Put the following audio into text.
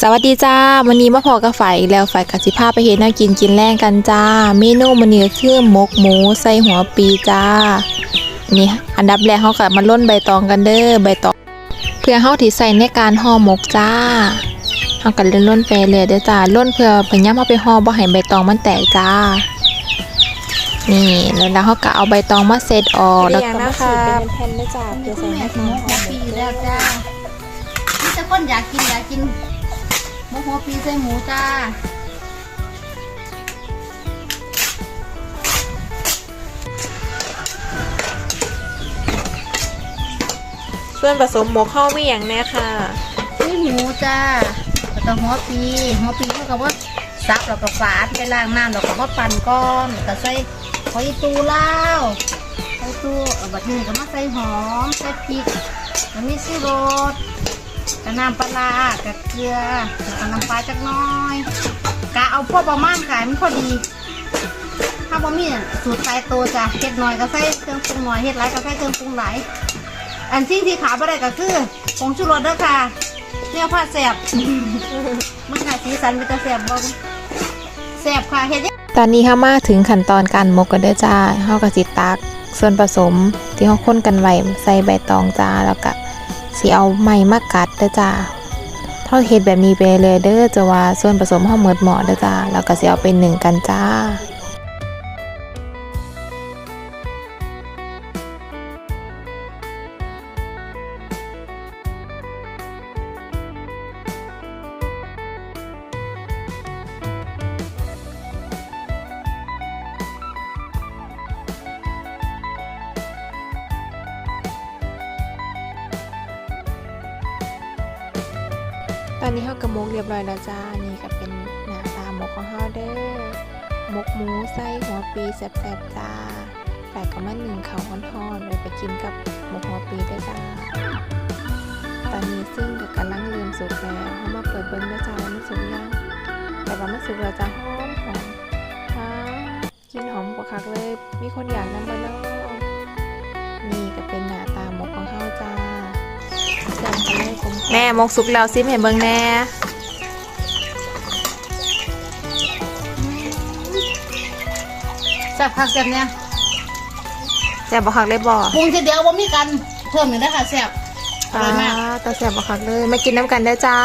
สวัสดีจ้าวันนี้มาพอกับฝ่ายอีกแล้วฝ่ายกสิภาไปเห็นน่ากินกินแรงกันจ้า เมนูมันนี้ก็คือหมกหมูใส่หัวปีจ้า นี่อันดับแรกเขาก็มาล่นใบตองกันเด้อใบตอง เพื่อเขาที่ใส่ในการห่อหมกจ้าเขากันเล่นล่นๆไปเลยเด้อจ้าล่นเพื่อพยายามเอาไปห่อบ่ให้ใบตองมันแตกจ้า นี่แล้วแล้วเขาก็เอาใบตองมาเซตออกแล้วก็มาสูบเป็นแผ่นๆด้วยจ้าเพื่อใส่ในการห่อหมกปีอยู่แล้วจ้านี่จะคนอยากกินอยากกิน หมูหัวปีใส่หมูจ้าส่วนผสมหมกข้าวไม่อย่างแน่ค่ะนี่หมูจ้าแล้วก็หัวปีหัวปีเขาก็ว่าซับแล้วก็ฝาดไปล้างน้ำแล้วก็มาปั่นก้อนแล้วก็ใส่หอยตูเล่าวหอยตูเอาบัดนี้ก็มาใส่หอมใส่พริกแล้วมีซีโรส กระน้ำปลากระเกลือแล้วก็น้ำปลาจักน้อยกะเอาพวกประมาณขายมันพอดี ถ้าบ่มีสูตรตายตัวจ้ะเฮ็ดหน่อยก็ใส่เครื่องปรุงหน่อยเฮ็ดหลายก็ใส่เครื่องปรุงหลายอันสิ่งที่ขาบ่ได้ก็คือผงชูรสเด้อค่ะเนี่ยผ้าแสบมันค่ะสีสันมันจะแสบบ่แสบค่ะเฮ็ดตอนนี้เขามาถึงขั้นตอนการหมกกันเด้อจ้าเขาก็สิตัก ส่วนผสมที่เขาค้นกันไว้ใส่ใบตองจ้าแล้วก็ สิเอาไม้มากัดเด้อจ้าเท่าเฮ็ดแบบนี้ไปเลยเด้อจะว่าส่วนผสมเขาหมดหมอเด้อจ้าแล้วก็สิเอาเป็นหนึ่งกันจ้า ตอนนี้เขากระมกเรียบร้อยแล้วจ้า นี่ก็เป็นหน้าตาหมกของเขาเด้อหมกหมูไส้หัวปีแซ่บๆจ้าแปลกกับมันหนึ่งเขาวฮ้อนๆเลยไปกินกับหมกหัวปีได้จ้า ตอนนี้ซึ่งก็กำลังเริ่มสุกแล้วเขามาเปิดเบิ้งนะจ้าว่ามันสุกยังแต่ว่ามันสุกแล้วจ้าหอมหอมว้ากินหอมกว่าคักเลย มีคนอยากนำมาเนาะนี่ก็เป็นหน้า แซ่บกันเลยผมแม่หมกสุกแล้วซิมเห็นเบิ้งแน่แสบคักแสบเนี่ยแซ่บบ่คักเลยบ่ปรุงทีเดียวบ่มีกันเพิ่มอีกได้อค่ะแสบอร่อยมากตาแซ่บบ่คักเลยมากินน้ำกันได้อจ้า